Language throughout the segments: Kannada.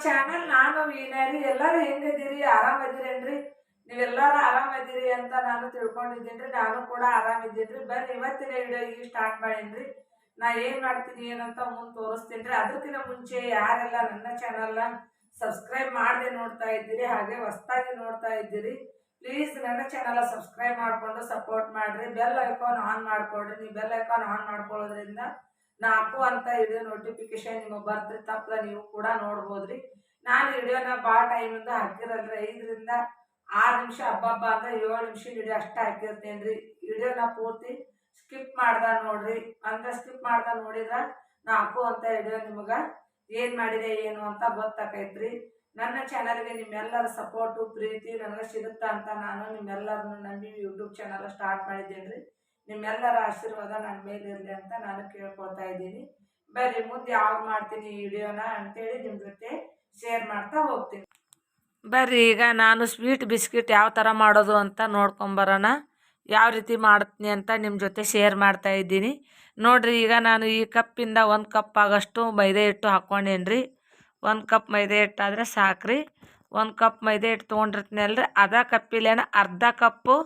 ಚಾನಲ್ ನಾನು ವೀನಾರಿ ಎಲ್ಲರೂ ಹೆಂಗಿದ್ದೀರಿ ಆರಾಮದಿರೇನ್ರಿ ನೀವೆಲ್ಲರೂ ಆರಾಮದಿರಿ ಅಂತ ನಾನು ತಿಳ್ಕೊಂಡಿದ್ದೀನಿ ನಾನು ಕೂಡ ಆರಾಮಿದ್ದೀನಿ ಬರ್ರಿ ಇವತ್ತಿನ ವಿಡಿಯೋ ಈಗ ಸ್ಟಾರ್ಟ್ ಮಾಡೀನಿ ನಾ ಏನು ಮಾಡ್ತೀನಿ ಏನಂತ ಮುಂದೆ ತೋರಿಸ್ತೀನಿ ರೀ ಅದಕ್ಕಿಂತ ಮುಂಚೆ ಯಾರೆಲ್ಲ ನನ್ನ ಚಾನಲ್ನ ಸಬ್ಸ್ಕ್ರೈಬ್ ಮಾಡದೆ ನೋಡ್ತಾ ಇದ್ದೀರಿ, ಹಾಗೆ ಹೊಸ್ದಾಗಿ ನೋಡ್ತಾ ಇದ್ದೀರಿ ಪ್ಲೀಸ್ ನನ್ನ ಚಾನಲ್ ಸಬ್ಸ್ಕ್ರೈಬ್ ಮಾಡಿಕೊಂಡು ಸಪೋರ್ಟ್ ಮಾಡಿರಿ. ಬೆಲ್ ಐಕಾನ್ ಆನ್ ಮಾಡ್ಕೊಡ್ರಿ. ನೀವು ಬೆಲ್ ಐಕಾನ್ ಆನ್ ಮಾಡ್ಕೊಳ್ಳೋದ್ರಿಂದ ನಾಲ್ಕು ಅಂತ ವಿಡಿಯೋ ನೋಟಿಫಿಕೇಶನ್ ನಿಮಗೆ ಬರ್ತಿರಿ. ತಪ್ಪದ ನೀವು ಕೂಡ ನೋಡ್ಬೋದ್ರಿ. ನಾನು ವಿಡಿಯೋನ ಭಾಳ ಟೈಮಿಂದ ಹಾಕಿರಲ್ರಿ. ಐದರಿಂದ ಆರು ನಿಮಿಷ, ಹಬ್ಬ ಅಂತ ಏಳು ನಿಮಿಷ ವಿಡಿಯೋ ಅಷ್ಟೇ ಹಾಕಿರ್ತೇನೆ ವಿಡಿಯೋನ ಪೂರ್ತಿ ಸ್ಕಿಪ್ ಮಾಡ್ದ ನೋಡ್ರಿ. ಅಂದ್ರೆ ಸ್ಕಿಪ್ ಮಾಡ್ದ ನೋಡಿದ್ರೆ ನಾಲ್ಕು ಅಂತ ವಿಡಿಯೋ ನಿಮಗೆ ಏನು ಮಾಡಿದೆ ಏನು ಅಂತ ಗೊತ್ತಾಕೈತ್ರಿ ನನ್ನ ಚಾನಲ್ಗೆ ನಿಮ್ಮೆಲ್ಲರ ಸಪೋರ್ಟು ಪ್ರೀತಿ ನನಗೆ ಸಿಗುತ್ತಾ ಅಂತ ನಾನು ನಿಮ್ಮೆಲ್ಲರನ್ನು ನಂಬಿ ಯೂಟ್ಯೂಬ್ ಚಾನಲ್ ಸ್ಟಾರ್ಟ್ ಮಾಡಿದ್ದೇನೆ ರೀ ನಿಮ್ಮೆಲ್ಲರ ಆಶೀರ್ವಾದ ನನ್ನ ಮೇಲೆ ಇರಲಿ ಅಂತ ನಾನು ಕೇಳ್ಕೊತಾ ಇದ್ದೀನಿ. ಬರ್ರಿ, ಮುಂದೆ ಯಾವಾಗ ಮಾಡ್ತೀನಿ ಈ ವಿಡಿಯೋನ ಅಂತೇಳಿ ನಿಮ್ಮ ಜೊತೆ ಶೇರ್ ಮಾಡ್ತಾ ಹೋಗ್ತೀನಿ. ಬರ್ರಿ, ಈಗ ನಾನು ಸ್ವೀಟ್ ಬಿಸ್ಕಿಟ್ ಯಾವ ಥರ ಮಾಡೋದು ಅಂತ ನೋಡ್ಕೊಂಬರೋಣ ಯಾವ ರೀತಿ ಮಾಡ್ತೀನಿ ಅಂತ ನಿಮ್ಮ ಜೊತೆ ಶೇರ್ ಮಾಡ್ತಾ ಇದ್ದೀನಿ. ನೋಡ್ರಿ, ಈಗ ನಾನು ಈ ಕಪ್ಪಿಂದ ಒಂದು ಕಪ್ ಆಗೋಷ್ಟು ಮೈದೆ ಹಿಟ್ಟು ಹಾಕ್ಕೊಂಡೇನಿ ರೀ ಒಂದು ಕಪ್ ಮೈದೆ ಹಿಟ್ಟಾದರೆ ಸಾಕ್ರಿ. ಒಂದು ಕಪ್ ಮೈದೆ ಹಿಟ್ಟು ತೊಗೊಂಡಿರ್ತೀನಲ್ರಿ ಅದ ಕಪ್ಪಿಲೇನ ಅರ್ಧ ಕಪ್ಪು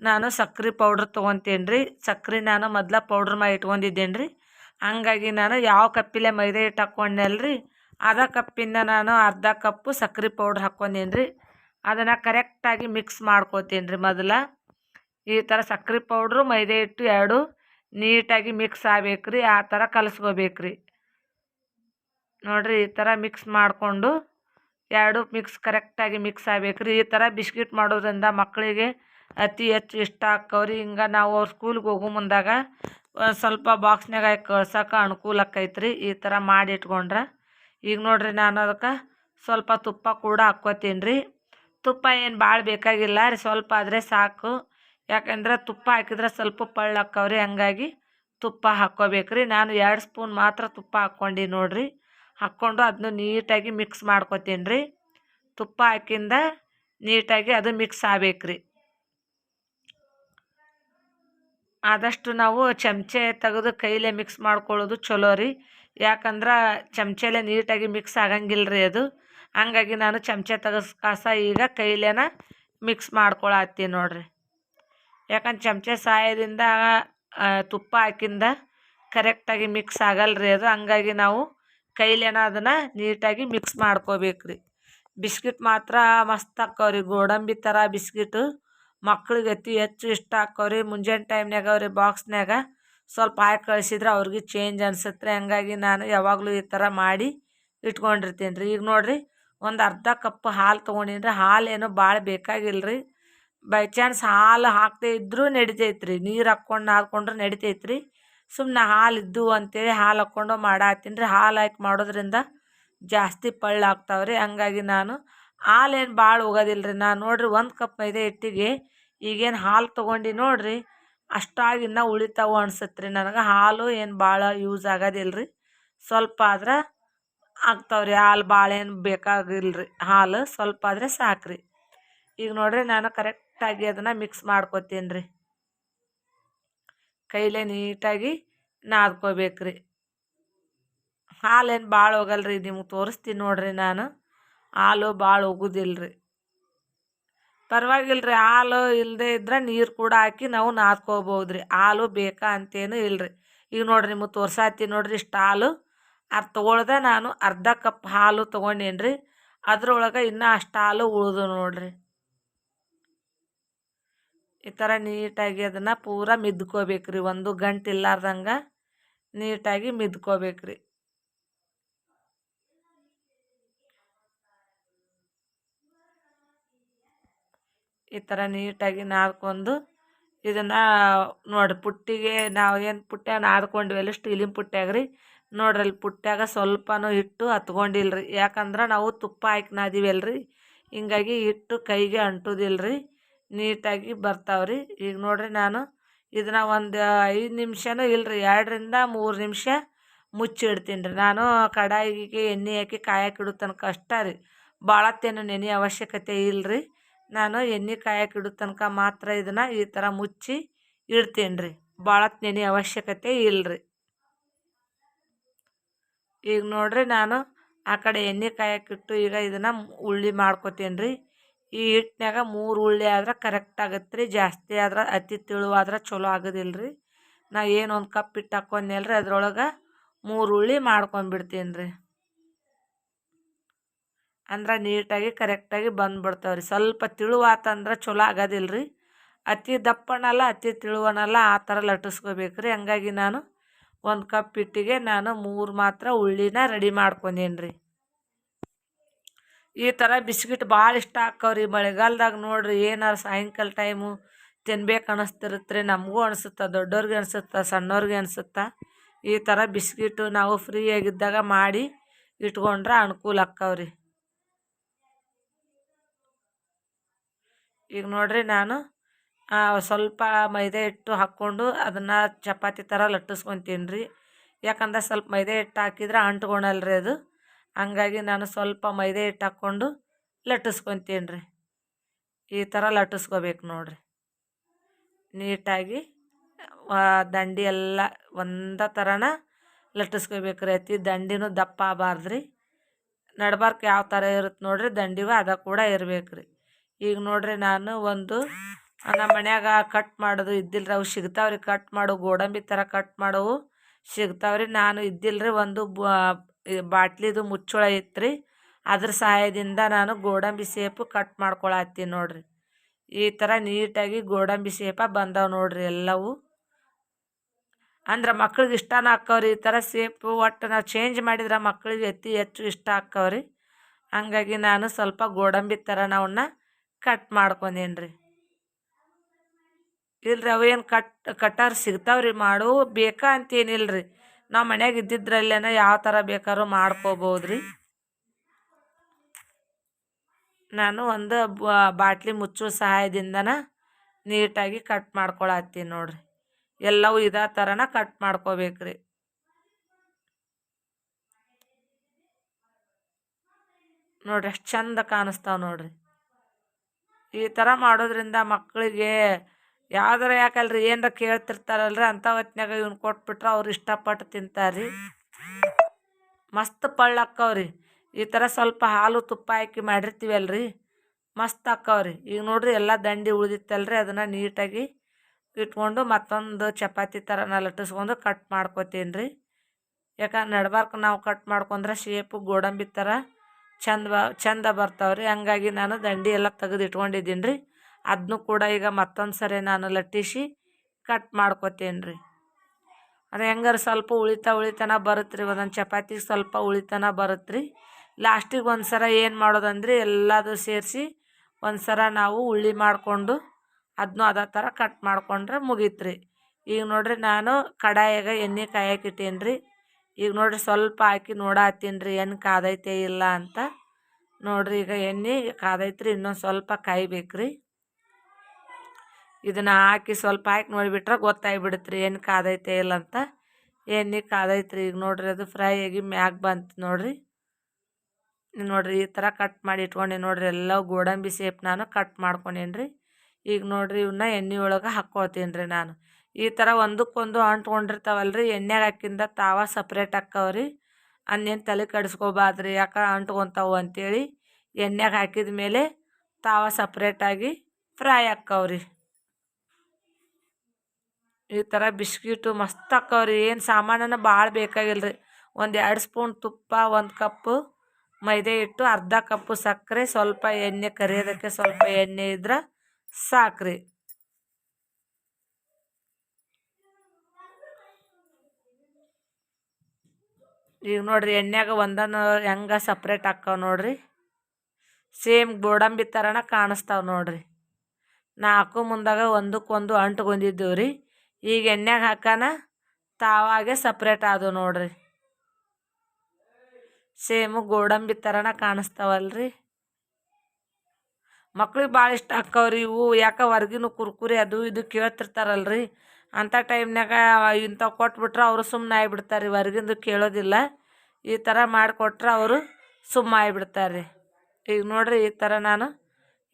ನಾನು ಸಕ್ರೆ ಪೌಡ್ರ್ ತೊಗೊತೀನಿ ರೀ ಸಕ್ರೆ ನಾನು ಮೊದಲ ಪೌಡ್ರ್ ಮಾಡಿ ಇಟ್ಕೊಂಡಿದ್ದೇನೆ ರೀ ಹಂಗಾಗಿ ನಾನು ಯಾವ ಕಪ್ಪಿಲೆ ಮೈದೆ ಹಿಟ್ಟು ಹಾಕ್ಕೊಂಡಲ್ರಿ ಅದ ಕಪ್ಪಿಂದ ನಾನು ಅರ್ಧ ಕಪ್ಪು ಸಕ್ರೆ ಪೌಡ್ರ್ ಹಾಕ್ಕೊಂಡೀನಿ ರೀ ಅದನ್ನು ಕರೆಕ್ಟಾಗಿ ಮಿಕ್ಸ್ ಮಾಡ್ಕೋತೀನಿ ರೀ ಮೊದಲ. ಈ ಥರ ಸಕ್ರೆ ಪೌಡ್ರು, ಮೈದೆ ಹಿಟ್ಟು ಎರಡು ನೀಟಾಗಿ ಮಿಕ್ಸ್ ಆಗ್ಬೇಕು ರೀ ಆ ಥರ ಕಲಸ್ಕೋಬೇಕು ರೀ ನೋಡಿರಿ ಈ ಥರ ಮಿಕ್ಸ್ ಮಾಡಿಕೊಂಡು ಎರಡು ಮಿಕ್ಸ್ ಕರೆಕ್ಟಾಗಿ ಮಿಕ್ಸ್ ಆಗ್ಬೇಕು ರೀ ಈ ಥರ ಬಿಸ್ಕಿಟ್ ಮಾಡೋದ್ರಿಂದ ಮಕ್ಕಳಿಗೆ ಅತಿ ಹೆಚ್ಚು ಇಷ್ಟ ಆಕ್ಕವ್ರಿ ಹಿಂಗೆ ನಾವು ಅವ್ರ ಸ್ಕೂಲ್ಗೆ ಹೋಗೋ ಮುಂದಾಗ ಸ್ವಲ್ಪ ಬಾಕ್ಸ್ನಾಗ ಕಳ್ಸೋಕೆ ಅನುಕೂಲ ಆಕೈತೆ ರೀ ಈ ಥರ ಮಾಡಿ ಇಟ್ಕೊಂಡ್ರೆ ಈಗ ನೋಡಿರಿ ನಾನು ಅದಕ್ಕೆ ಸ್ವಲ್ಪ ತುಪ್ಪ ಕೂಡ ಹಾಕ್ಕೋತೀನಿ ರೀ ತುಪ್ಪ ಏನು ಭಾಳ ಬೇಕಾಗಿಲ್ಲ ರೀ. ಸ್ವಲ್ಪ ಆದರೆ ಸಾಕು. ಯಾಕಂದ್ರೆ ತುಪ್ಪ ಹಾಕಿದ್ರೆ ಸ್ವಲ್ಪ ಪಳ್ಳ ಹಾಕವ್ರಿ, ಹಂಗಾಗಿ ತುಪ್ಪ ಹಾಕ್ಕೋಬೇಕ್ರಿ. ನಾನು ಎರಡು ಸ್ಪೂನ್ ಮಾತ್ರ ತುಪ್ಪ ಹಾಕ್ಕೊಂಡು ನೋಡಿರಿ. ಹಾಕ್ಕೊಂಡು ಅದನ್ನ ನೀಟಾಗಿ ಮಿಕ್ಸ್ ಮಾಡ್ಕೊತೀನಿ ರೀ ತುಪ್ಪ ಹಾಕಿಂದ ನೀಟಾಗಿ ಅದು ಮಿಕ್ಸ್ ಆಗ್ಬೇಕ್ರಿ. ಆದಷ್ಟು ನಾವು ಚಮಚೆ ತೆಗೆದು ಕೈಲೇ ಮಿಕ್ಸ್ ಮಾಡ್ಕೊಳ್ಳೋದು ಚಲೋ ರೀ. ಯಾಕಂದ್ರೆ ಚಮಚೆಲೆ ನೀಟಾಗಿ ಮಿಕ್ಸ್ ಆಗಂಗಿಲ್ಲ ರೀ ಅದು. ಹಂಗಾಗಿ ನಾನು ಚಮಚೆ ತೆಗೆಸ್ ಕಾಸ ಈಗ ಕೈಲೇನ ಮಿಕ್ಸ್ ಮಾಡ್ಕೊಳತ್ತೀನಿ ನೋಡ್ರಿ. ಯಾಕಂದ್ರೆ ಚಮಚ ಸಹಾಯದಿಂದ ತುಪ್ಪ ಹಾಕಿಂದ ಕರೆಕ್ಟಾಗಿ ಮಿಕ್ಸ್ ಆಗಲ್ಲ ರೀ ಅದು. ಹಂಗಾಗಿ ನಾವು ಕೈಲೇನ ಅದನ್ನು ನೀಟಾಗಿ ಮಿಕ್ಸ್ ಮಾಡ್ಕೋಬೇಕು ರೀ ಬಿಸ್ಕಿಟ್ ಮಾತ್ರ ಮಸ್ತ್ ಹಾಕವ್ರಿ. ಗೋಡಂಬಿ ಥರ ಬಿಸ್ಕಿಟು ಮಕ್ಳಿಗೆ ಅತಿ ಹೆಚ್ಚು ಇಷ್ಟ ಹಾಕೋರಿ ಮುಂಜಾನೆ ಟೈಮ್ನಾಗ ಅವ್ರಿ ಬಾಕ್ಸ್ನಾಗ ಸ್ವಲ್ಪ ಹಾಕಿ ಕಳಿಸಿದ್ರೆ ಅವ್ರಿಗೆ ಚೇಂಜ್ ಅನ್ಸುತ್ತೆ ರೀ ಹಂಗಾಗಿ ನಾನು ಯಾವಾಗಲೂ ಈ ಥರ ಮಾಡಿ ಇಟ್ಕೊಂಡಿರ್ತೀನಿ ರೀ ಈಗ ನೋಡಿರಿ ಒಂದು ಅರ್ಧ ಕಪ್ ಹಾಲು ತೊಗೊಂಡಿನಿ ಹಾಲು ಏನೋ ಭಾಳ ಬೇಕಾಗಿಲ್ಲ ರೀ ಬೈ ಚಾನ್ಸ್ ಹಾಲು ಹಾಕದೇ ಇದ್ದರೂ ನಡಿತೈತ್ರಿ. ನೀರು ಹಾಕ್ಕೊಂಡು ಹಾಕೊಂಡ್ರೆ ನಡಿತೈತ್ರಿ. ಸುಮ್ಮನೆ ಹಾಲು ಇದ್ದು ಅಂತೇಳಿ ಹಾಲು ಹಾಕ್ಕೊಂಡು ಮಾಡಾತೀನಿ ರೀ ಹಾಲು ಹಾಕಿ ಮಾಡೋದ್ರಿಂದ ಜಾಸ್ತಿ ಪಳ್ಳು ಆಗ್ತಾವ್ರಿ. ಹಂಗಾಗಿ ನಾನು ಹಾಲೇನು ಭಾಳ ಹೋಗೋದಿಲ್ಲ ರೀ ನಾನು ನೋಡ್ರಿ ಒಂದು ಕಪ್ ಮೈದೆ ಇಟ್ಟಿಗೆ ಈಗೇನು ಹಾಲು ತೊಗೊಂಡು ನೋಡಿರಿ ಅಷ್ಟಾಗಿ ಇನ್ನೂ ಉಳಿತಾವು ಅನ್ಸತ್ರಿ. ನನಗೆ ಹಾಲು ಏನು ಭಾಳ ಯೂಸ್ ಆಗೋದಿಲ್ಲ ರೀ ಸ್ವಲ್ಪ ಆದ್ರೆ ಆಗ್ತಾವ್ರಿ. ಹಾಲು ಭಾಳ ಏನು ಬೇಕಾಗಿಲ್ಲ ರೀ ಹಾಲು ಸ್ವಲ್ಪ ಆದರೆ ಸಾಕು ರೀ ಈಗ ನೋಡ್ರಿ ನಾನು ಕರೆಕ್ಟಾಗಿ ಅದನ್ನು ಮಿಕ್ಸ್ ಮಾಡ್ಕೊತೀನಿ ರೀ ಕೈಲೇ ನೀಟಾಗಿ ನಾದ್ಕೋಬೇಕು ರೀ ಹಾಲೇನು ಭಾಳ ಹೋಗಲ್ಲ ರೀ ನಿಮ್ಗೆ ತೋರಿಸ್ತೀನಿ ನೋಡ್ರಿ ನಾನು. ಹಾಲು ಭಾಳ ಹೋಗುದಿಲ್ಲ ರೀ ಪರವಾಗಿಲ್ಲ ರೀ ಹಾಲು ಇಲ್ಲದೆ ಇದ್ರೆ ನೀರು ಕೂಡ ಹಾಕಿ ನಾವು ನಾದ್ಕೋಬೋದು ರೀ ಹಾಲು ಬೇಕಾ ಅಂತೇನು ಇಲ್ಲ ರೀ ಈಗ ನೋಡ್ರಿ ನಿಮಗೆ ತೋರ್ಸಾತಿ ನೋಡ್ರಿ ಇಷ್ಟು ಹಾಲು. ಅದು ತೊಗೊಳ್ದೆ ನಾನು ಅರ್ಧ ಕಪ್ ಹಾಲು ತೊಗೊಂಡೇನು ರೀ ಅದ್ರೊಳಗೆ ಇನ್ನೂ ಅಷ್ಟು ಹಾಲು ಉಳಿದು ನೋಡ್ರಿ. ಈ ಥರ ನೀಟಾಗಿ ಅದನ್ನು ಪೂರ ಮಿದ್ಕೋಬೇಕು ರೀ ಒಂದು ಗಂಟೆ ಇಲ್ಲಾರ್ದಂಗೆ ನೀಟಾಗಿ ಮಿದ್ಕೋಬೇಕು ರೀ ಈ ಥರ ನೀಟಾಗಿ ನಾದ್ಕೊಂಡು ಇದನ್ನು ನೋಡಿರಿ, ಪುಟ್ಟಿಗೆ ನಾವು ಏನು ಪುಟ್ಟ್ಯಾಗ ನಾದ್ಕೊಂಡ್ವಲ್ಲ ಸ್ಟೀಲಿನ ಪುಟ್ಟ್ಯಾಗ ರೀ. ನೋಡ್ರಿ, ಅಲ್ಲಿ ಪುಟ್ಟ್ಯಾಗ ಸ್ವಲ್ಪನೂ ಹಿಟ್ಟು ರೀ ಯಾಕಂದ್ರೆ ನಾವು ತುಪ್ಪ ಹಾಕಿ ರೀ ಹಿಂಗಾಗಿ ಹಿಟ್ಟು ಕೈಗೆ ಅಂಟುದಿಲ್ಲ ರೀ ನೀಟಾಗಿ ಬರ್ತಾವೆ ರೀ ಈಗ ನೋಡ್ರಿ ನಾನು ಇದನ್ನ ಒಂದು ಐದು ನಿಮಿಷನೂ ಇಲ್ಲ ರೀ ಎರಡರಿಂದ ಮೂರು ನಿಮಿಷ ಮುಚ್ಚಿಡ್ತೀನಿ ರೀ ನಾನು ಕಡಾಯಿಗೆ ಎಣ್ಣೆ ಹಾಕಿ ಕಾಯಕ್ಕೆ ತನಕ ಅಷ್ಟೇ ರೀ. ಭಾಳತ್ತೇನು ನೆನೆ ಅವಶ್ಯಕತೆ ಇಲ್ಲರಿ ನಾನು ಎಣ್ಣೆ ಕಾಯಕ್ಕೆ ಇಡೋ ತನಕ ಮಾತ್ರ ಇದನ್ನು ಈ ಥರ ಮುಚ್ಚಿ ಇಡ್ತೀನಿ ರೀ ಭಾಳ ನೆನೆ ಅವಶ್ಯಕತೆ ಇಲ್ಲರಿ ಈಗ ನೋಡ್ರಿ ನಾನು ಆ ಕಡೆ ಎಣ್ಣೆ ಕಾಯಕ್ಕಿಟ್ಟು ಈಗ ಇದನ್ನು ಉಳ್ಳಿ ಮಾಡ್ಕೊತೀನಿ ರೀ ಈ ಹಿಟ್ನ್ಯಾಗ ಮೂರು ಉಳ್ಳಿ ಆದ್ರೆ ಕರೆಕ್ಟ್ ಆಗುತ್ತೆ ರೀ ಜಾಸ್ತಿ ಆದ್ರೆ ಅತಿ ತಿಳುವಾದ್ರೆ ಚಲೋ ಆಗೋದಿಲ್ಲ ರೀ ನಾ ಏನು ಒಂದು ಕಪ್ ಹಿಟ್ಟು ಹಾಕ್ಕೊಂಡ್ನಲ್ಲ ರೀ ಅದ್ರೊಳಗೆ ಮೂರು ಉಳ್ಳಿ ಮಾಡ್ಕೊಂಡ್ಬಿಡ್ತೀನಿ ರೀ ಅಂದ್ರೆ ನೀಟಾಗಿ ಕರೆಕ್ಟಾಗಿ ಬಂದ್ಬಿಡ್ತಾವೆ ರೀ ಸ್ವಲ್ಪ ತಿಳುವಾತಂದ್ರೆ ಚಲೋ ಆಗೋದಿಲ್ಲ ರೀ ಅತಿ ದಪ್ಪನಲ್ಲ, ಅತಿ ತಿಳುವನಲ್ಲ, ಆ ಥರ ಲಟ್ಟಿಸ್ಕೋಬೇಕು ರೀ ಹಂಗಾಗಿ ನಾನು ಒಂದು ಕಪ್ ಹಿಟ್ಟಿಗೆ ನಾನು ಮೂರು ಮಾತ್ರ ಉಳ್ಳಿನ ರೆಡಿ ಮಾಡ್ಕೊಂಡೇನಿ ರೀ ಈ ಥರ ಬಿಸ್ಕಿಟ್ ಭಾಳ ಇಷ್ಟ ಆಕ್ಕವ್ರಿ. ಮಳೆಗಾಲದಾಗ ನೋಡ್ರಿ ಏನಾರು ಸಾಯಂಕಾಲ ಟೈಮು ತಿನ್ಬೇಕು ಅನ್ನಿಸ್ತಿರುತ್ತೆ ನಮಗೂ ಅನಿಸುತ್ತೆ ದೊಡ್ಡವ್ರಿಗೆ ಅನಿಸುತ್ತೆ ಸಣ್ಣವ್ರಿಗೆ ಅನಿಸುತ್ತೆ. ಈ ಥರ ಬಿಸ್ಕಿಟು ನಾವು ಫ್ರೀ ಆಗಿದ್ದಾಗ ಮಾಡಿ ಇಟ್ಕೊಂಡ್ರೆ ಅನುಕೂಲ ಆಕ್ಕವ್ರಿ. ಈಗ ನೋಡ್ರಿ ನಾನು ಸ್ವಲ್ಪ ಮೈದೆ ಹಿಟ್ಟು ಹಾಕ್ಕೊಂಡು ಅದನ್ನು ಚಪಾತಿ ಥರ ಲಟ್ಟಿಸ್ಕೊತೀನಿ ರೀ ಯಾಕಂದ್ರೆ ಸ್ವಲ್ಪ ಮೈದೆ ಹಿಟ್ಟು ಹಾಕಿದ್ರೆ ಅಂಟ್ಕೊಳಲ್ರಿ ಅದು. ಹಂಗಾಗಿ ನಾನು ಸ್ವಲ್ಪ ಮೈದೆ ಹಿಟ್ಟು ಹಾಕ್ಕೊಂಡು ಲಟ್ಟಿಸ್ಕೊತೀನಿ ರೀ ಈ ಥರ ಲಟ್ಟಿಸ್ಕೋಬೇಕು ನೋಡಿರಿ. ನೀಟಾಗಿ ದಂಡಿ ಎಲ್ಲ ಒಂದೇ ಥರನ ಲಟ್ಟಿಸ್ಕೋಬೇಕು ರೀ ಅತಿ ದಂಡಿನೂ ದಪ್ಪ ಆಗಬಾರ್ದು ರೀ ಯಾವ ಥರ ಇರುತ್ತೆ ನೋಡ್ರಿ, ದಂಡಿಗೂ ಅದ ಕೂಡ ಇರಬೇಕು ರೀ ಈಗ ನೋಡ್ರಿ ನಾನು ಒಂದು ನಮ್ಮ ಮನ್ಯಾಗ ಕಟ್ ಮಾಡೋದು ಇದ್ದಿಲ್ಲ ರೀ ಅವು ಸಿಗ್ತಾವ್ರಿ. ಕಟ್ ಮಾಡೋ, ಗೋಡಂಬಿ ಥರ ಕಟ್ ಮಾಡೋವು ಸಿಗ್ತಾವ್ರಿ. ನಾನು ಇದ್ದಿಲ್ಲ ರೀ ಒಂದು ಬಾಟ್ಲಿದು ಮುಚ್ಚಳ ಇತ್ತು ರೀ ಅದ್ರ ಸಹಾಯದಿಂದ ನಾನು ಗೋಡಂಬಿ ಸೇಪು ಕಟ್ ಮಾಡ್ಕೊಳತ್ತೀನಿ ನೋಡಿರಿ. ಈ ಥರ ನೀಟಾಗಿ ಗೋಡಂಬಿ ಸೇಪ ಬಂದವು ನೋಡಿರಿ ಎಲ್ಲವೂ. ಅಂದ್ರೆ ಮಕ್ಳಿಗೆ ಇಷ್ಟ ಆಕ್ಕವ್ರಿ, ಈ ಥರ ಸೇಪು ಒಟ್ಟು ನಾವು ಚೇಂಜ್ ಮಾಡಿದ್ರೆ ಮಕ್ಳಿಗೆ ಅತಿ ಹೆಚ್ಚು ಇಷ್ಟ ಆಕ್ಕವ್ರಿ. ಹಂಗಾಗಿ ನಾನು ಸ್ವಲ್ಪ ಗೋಡಂಬಿ ಥರ ನಾವನ್ನ ಕಟ್ ಮಾಡ್ಕೊಂಡೇನಿ ರೀ ಇಲ್ರಿ ಅವೇನು ಕಟ್, ಕಟರ್ ಸಿಗ್ತಾವ್ರಿ ಮಾಡು, ಬೇಕಾ ಅಂತೇನಿಲ್ಲ ರೀ ನಾವು ಮನೆಯಾಗ ಇದ್ದಿದ್ರಲ್ಲೇನ ಯಾವ ಥರ ಬೇಕಾದ್ರೂ ಮಾಡ್ಕೋಬೋದು ರೀ ನಾನು ಒಂದು ಬಾಟ್ಲಿ ಮುಚ್ಚೋ ಸಹಾಯದಿಂದನ ನೀಟಾಗಿ ಕಟ್ ಮಾಡ್ಕೊಳತ್ತೀನಿ ನೋಡ್ರಿ. ಎಲ್ಲವೂ ಇದೇ ಥರನ ಕಟ್ ಮಾಡ್ಕೋಬೇಕ್ರಿ. ನೋಡ್ರಿ ಎಷ್ಟು ಚಂದ ಕಾಣಿಸ್ತಾವೆ ನೋಡ್ರಿ. ಈ ಥರ ಮಾಡೋದ್ರಿಂದ ಮಕ್ಕಳಿಗೆ ಯಾವ್ದಾರ ಯಾಕಲ್ರಿ ಏನರ ಕೇಳ್ತಿರ್ತಾರಲ್ರಿ ಅಂಥ ಹೊತ್ನ್ಯಾಗ ಇವ್ನು ಕೊಟ್ಬಿಟ್ರೆ ಅವ್ರು ಇಷ್ಟಪಟ್ಟು ತಿಂತಾರೆ. ಮಸ್ತ್ ಪಳ್ಳ ಅಕ್ಕವ್ರಿ. ಈ ಥರ ಸ್ವಲ್ಪ ಹಾಲು ತುಪ್ಪ ಹಾಕಿ ಮಾಡಿರ್ತೀವಲ್ರಿ. ಮಸ್ತ್ ಅಕ್ಕವ್ರಿ. ಈಗ ನೋಡ್ರಿ ಎಲ್ಲ ದಂಡಿ ಉಳಿದಿತ್ತಲ್ರಿ ಅದನ್ನು ನೀಟಾಗಿ ಇಟ್ಕೊಂಡು ಮತ್ತೊಂದು ಚಪಾತಿ ಥರ ಲಟ್ಟಿಸ್ಕೊಂಡು ಕಟ್ ಮಾಡ್ಕೊತೀನಿ ರೀ ಯಾಕಂದ್ರೆ ನಡ್ಬಾರ್ಕ ನಾವು ಕಟ್ ಮಾಡ್ಕೊಂಡ್ರೆ ಶೇಪು ಗೋಡಂಬಿ ಥರ ಚಂದ ಬ, ಚಂದ ಬರ್ತಾವ್ರಿ. ಹಂಗಾಗಿ ನಾನು ದಂಡಿ ಎಲ್ಲ ತೆಗೆದು ಇಟ್ಕೊಂಡಿದ್ದೀನಿ ರೀ ಅದನ್ನು ಕೂಡ ಈಗ ಮತ್ತೊಂದು ಸರಿ ನಾನು ಲಟ್ಟಿಸಿ ಕಟ್ ಮಾಡ್ಕೊತೀನಿ ರೀ ಅದು ಹೆಂಗಾರು ಸ್ವಲ್ಪ ಉಳಿತಾ ಉಳಿತಾನ ಬರುತ್ತೆ ರೀ ಒಂದೊಂದು ಚಪಾತಿಗೆ ಸ್ವಲ್ಪ ಉಳಿತಾನ ಬರುತ್ತೆ ರೀ ಲಾಸ್ಟಿಗೆ ಒಂದು ಸರ ಏನು ಮಾಡೋದಂದ್ರೆ ಎಲ್ಲದು ಸೇರಿಸಿ ಒಂದು ಸರ ನಾವು ಉಳ್ಳಿ ಮಾಡಿಕೊಂಡು ಅದನ್ನೂ ಅದೇ ಥರ ಕಟ್ ಮಾಡಿಕೊಂಡ್ರೆ ಮುಗೀತು ರೀ ಈಗ ನೋಡಿರಿ ನಾನು ಕಡಾಯಾಗ ಎಣ್ಣೆ ಕಾಯಕ್ಕೆ ರೀ ಈಗ ನೋಡಿರಿ ಸ್ವಲ್ಪ ಹಾಕಿ ನೋಡಾತೀನಿ ರೀ ಎಣ್ಣೆ ಕಾದೈತೆ ಇಲ್ಲ ಅಂತ. ನೋಡ್ರಿ ಈಗ ಎಣ್ಣೆ ಕಾದೈತ್ರಿ, ಇನ್ನೊಂದು ಸ್ವಲ್ಪ ಕಾಯ್ಬೇಕು ರೀ ಇದನ್ನು ಹಾಕಿ ಸ್ವಲ್ಪ ಹಾಕಿ ನೋಡಿಬಿಟ್ರೆ ಗೊತ್ತಾಗ್ಬಿಡುತ್ತೆ ರೀ ಏನು ಕಾದೈತೆ ಇಲ್ಲ ಅಂತ. ಎಣ್ಣೆ ಕಾದೈತೆ ರೀ ಈಗ ನೋಡಿರಿ ಅದು ಫ್ರೈ ಆಗಿ ಮ್ಯಾಗ ಬಂತು ನೋಡಿರಿ. ನೋಡಿರಿ ಈ ಥರ ಕಟ್ ಮಾಡಿ ಇಟ್ಕೊಂಡೆ ನೋಡಿರಿ, ಎಲ್ಲ ಗೋಡಂಬಿ ಸೇಪ್ ನಾನು ಕಟ್ ಮಾಡ್ಕೊಂಡೇನಿ ರೀ ಈಗ ನೋಡಿರಿ ಇವನ್ನ ಎಣ್ಣೆ ಒಳಗೆ ಹಾಕ್ಕೊಳ್ತೀನಿ ರೀ ನಾನು. ಈ ಥರ ಒಂದಕ್ಕೊಂದು ಅಂಟ್ಕೊಂಡಿರ್ತಾವಲ್ಲ ರೀ ಎಣ್ಣೆಗೆ ಹಾಕಿಂದ ತಾವ ಸಪ್ರೇಟ್ ಹಾಕವ್ರಿ. ಅನ್ನೇನು ತಲೆ ಕಡಿಸ್ಕೊಬಾರ್ದ್ರಿ, ಯಾಕೆ ಅಂಟ್ಕೊತಾವು ಅಂಥೇಳಿ ಎಣ್ಣೆಗೆ ಹಾಕಿದ ಮೇಲೆ ತಾವ ಸಪ್ರೇಟಾಗಿ ಫ್ರೈ ಹಾಕ್ಕವ್ರಿ ಈ ಥರ ಬಿಸ್ಕಿಟು ಮಸ್ತ್ ಹಾಕ್ಕವ್ರಿ ಏನು ಸಾಮಾನನ ಭಾಳ ಬೇಕಾಗಿಲ್ಲ ಒಂದು ಎರಡು ಸ್ಪೂನ್ ತುಪ್ಪ, ಒಂದು ಕಪ್ಪು ಮೈದೆ ಹಿಟ್ಟು, ಅರ್ಧ ಕಪ್ಪು ಸಕ್ಕರೆ, ಸ್ವಲ್ಪ ಎಣ್ಣೆ ಕರಿಯೋದಕ್ಕೆ ಸ್ವಲ್ಪ ಎಣ್ಣೆ ಇದ್ರೆ ಸಾಕ್ರಿ. ಈಗ ನೋಡ್ರಿ ಎಣ್ಣೆಗ ಒಂದನ್ನು ಹೆಂಗೆ ಸಪ್ರೇಟ್ ಹಾಕ್ಕವ್ ನೋಡ್ರಿ. ಸೇಮ್ ಗೋಡಂಬಿ ಥರನ ಕಾಣಿಸ್ತಾವೆ ನೋಡ್ರಿ. ನಾಲ್ಕು ಮುಂದಾಗ ಒಂದಕ್ಕೊಂದು ಅಂಟ್ಕೊಂಡಿದ್ದೀವಿ ರೀ ಈಗ ಎಣ್ಣೆಗೆ ಹಾಕೋಣ ತಾವಾಗೆ ಸಪ್ರೇಟ್ ಆದವು ನೋಡ್ರಿ. ಸೇಮು ಗೋಡಂಬಿ ಥರನ ಕಾಣಿಸ್ತಾವಲ್ರಿ. ಮಕ್ಳಿಗೆ ಭಾಳ ಇಷ್ಟ ಆಕ್ಕವ್ರಿ ಇವು, ಯಾಕೆ ಹೊರ್ಗಿನ ಕುರ್ಕುರಿ ಅದು ಇದು ಕೇಳ್ತಿರ್ತಾರಲ್ರಿ. ಅಂಥ ಟೈಮ್ನಾಗ ಇಂಥವು ಕೊಟ್ಬಿಟ್ರೆ ಅವರು ಸುಮ್ಮನೆ ಆಗಿಬಿಡ್ತಾರೆ ಹೊರ್ಗಿಂದು ಕೇಳೋದಿಲ್ಲ. ಈ ಥರ ಮಾಡಿಕೊಟ್ರೆ ಅವರು ಸುಮ್ಮ ಆಗಿಬಿಡ್ತಾರೆ ಈಗ ನೋಡಿರಿ ಈ ಥರ ನಾನು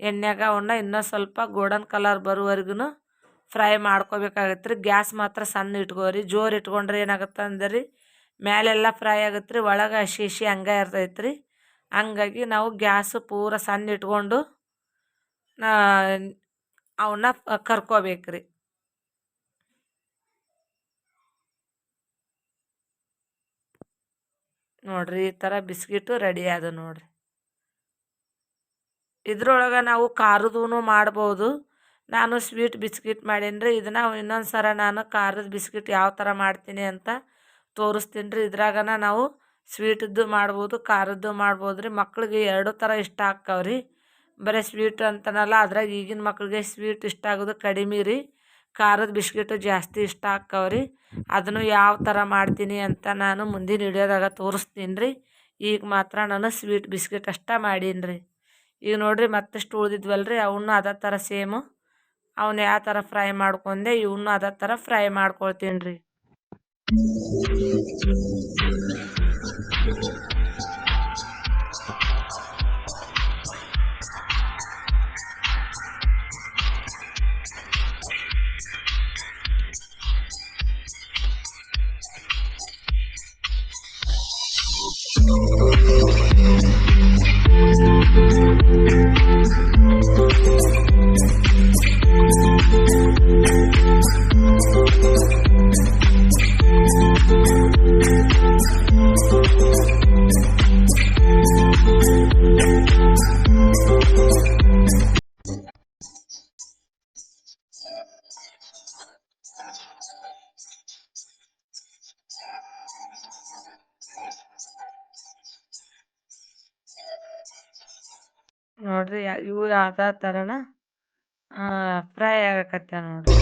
ಎಣ್ಣೆಗ ಅವನ್ನ ಇನ್ನೂ ಸ್ವಲ್ಪ ಗೋಲ್ಡನ್ ಕಲರ್ ಬರುವವರೆಗೂ ಫ್ರೈ ಮಾಡ್ಕೋಬೇಕಾಗತ್ತೆ ರೀ ಗ್ಯಾಸ್ ಮಾತ್ರ ಸಣ್ಣ ಇಟ್ಕೋರಿ. ಜೋರು ಇಟ್ಕೊಂಡ್ರೆ ಏನಾಗುತ್ತೆ ಅಂದ್ರೆ ಮೇಲೆಲ್ಲ ಫ್ರೈ ಆಗತ್ತೆ ರೀ ಒಳಗೆ ಹಸಿ ಹಸಿ ಹಂಗೆ ಇರ್ತೈತೆ ರೀ ಹಂಗಾಗಿ ನಾವು ಗ್ಯಾಸು ಪೂರ ಸಣ್ಣ ಇಟ್ಕೊಂಡು ಅವನ್ನ ಕರ್ಕೋಬೇಕು ರೀ ನೋಡ್ರಿ, ಈ ಥರ ಬಿಸ್ಕಿಟು ರೆಡಿ ಆದ ನೋಡ್ರಿ. ಇದ್ರೊಳಗೆ ನಾವು ಖಾರದೂ ಮಾಡ್ಬೋದು. ನಾನು ಸ್ವೀಟ್ ಬಿಸ್ಕಿಟ್ ಮಾಡೀನಿ ರೀ ಇದನ್ನು ಇನ್ನೊಂದು ಸರ ನಾನು ಖಾರದ ಬಿಸ್ಕಿಟ್ ಯಾವ ಥರ ಮಾಡ್ತೀನಿ ಅಂತ ತೋರಿಸ್ತೀನಿ ರೀ ಇದ್ರಾಗನ ನಾವು ಸ್ವೀಟದ್ದು ಮಾಡ್ಬೋದು, ಖಾರದ್ದು ಮಾಡ್ಬೋದು ರೀ ಮಕ್ಳಿಗೆ ಎರಡು ಥರ ಇಷ್ಟ ಆಕ್ಕವ ರೀ ಬರೀ ಸ್ವೀಟ್ ಅಂತನಲ್ಲ, ಅದ್ರಾಗ ಈಗಿನ ಮಕ್ಳಿಗೆ ಸ್ವೀಟ್ ಇಷ್ಟ ಆಗೋದು ಕಡಿಮೆ ರೀ. ಖಾರದ ಬಿಸ್ಕಿಟು ಜಾಸ್ತಿ ಇಷ್ಟ ಆಕ್ಕವ ರೀ ಅದನ್ನು ಯಾವ ಥರ ಮಾಡ್ತೀನಿ ಅಂತ ನಾನು ಮುಂದಿನ ವಿಡಿಯೋದಾಗ ತೋರಿಸ್ತೀನಿ ರೀ ಈಗ ಮಾತ್ರ ನಾನು ಸ್ವೀಟ್ ಬಿಸ್ಕಿಟ್ ಅಷ್ಟೇ ಮಾಡೀನಿ ರೀ ಈಗ ನೋಡಿರಿ ಮತ್ತಷ್ಟು ಉಳಿದಿದ್ವಲ್ಲ ರೀ ಅವನ್ನ ಅದೇ ಥರ ಸೇಮು ಅವನ್ನ ಯಾವ ಥರ ಫ್ರೈ ಮಾಡ್ಕೊಂಡೆ ಇವನ್ನ ಅದೇ ತರ ಫ್ರೈ ಮಾಡ್ಕೊಳ್ತೀನಿ ಇವು ಅದೇ ಥರನ ಫ್ರೈ ಆಗಕತ್ತ ನೋಡ್ರಿ.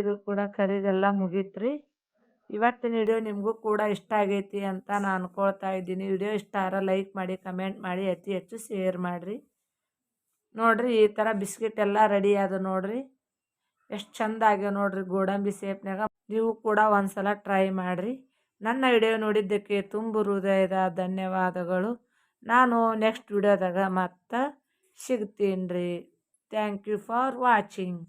ಇದು ಕೂಡ ಕರಿದೆಲ್ಲ ಮುಗೀತ್ರಿ. ಇವತ್ತಿನ ವಿಡಿಯೋ ನಿಮಗೂ ಕೂಡ ಇಷ್ಟ ಆಗೈತಿ ಅಂತ ನಾನು ಅನ್ಕೊಳ್ತಾ ಇದ್ದೀನಿ. ವಿಡಿಯೋ ಇಷ್ಟ ಆರ ಲೈಕ್ ಮಾಡಿ ಕಮೆಂಟ್ ಮಾಡಿ, ಅತಿ ಹೆಚ್ಚು ಶೇರ್ ಮಾಡಿರಿ. ನೋಡಿರಿ ಈ ಥರ ಬಿಸ್ಕಿಟ್ ಎಲ್ಲ ರೆಡಿ ಆದ ನೋಡಿರಿ. ಎಷ್ಟು ಚಂದ ಆಗ್ಯಾವ ನೋಡಿರಿ ಗೋಡಂಬಿ ಸೇಪ್ನಾಗ ನೀವು ಕೂಡ ಒಂದ್ಸಲ ಟ್ರೈ ಮಾಡಿರಿ. ನನ್ನ ವಿಡಿಯೋ ನೋಡಿದ್ದಕ್ಕೆ ತುಂಬ ಹೃದಯದ ಧನ್ಯವಾದಗಳು. ನಾನು ನೆಕ್ಸ್ಟ್ ವಿಡಿಯೋದಾಗ ಮತ್ತೆ ಸಿಗ್ತೀನಿ ರೀ ಥ್ಯಾಂಕ್ ಯು ಫಾರ್ ವಾಚಿಂಗ್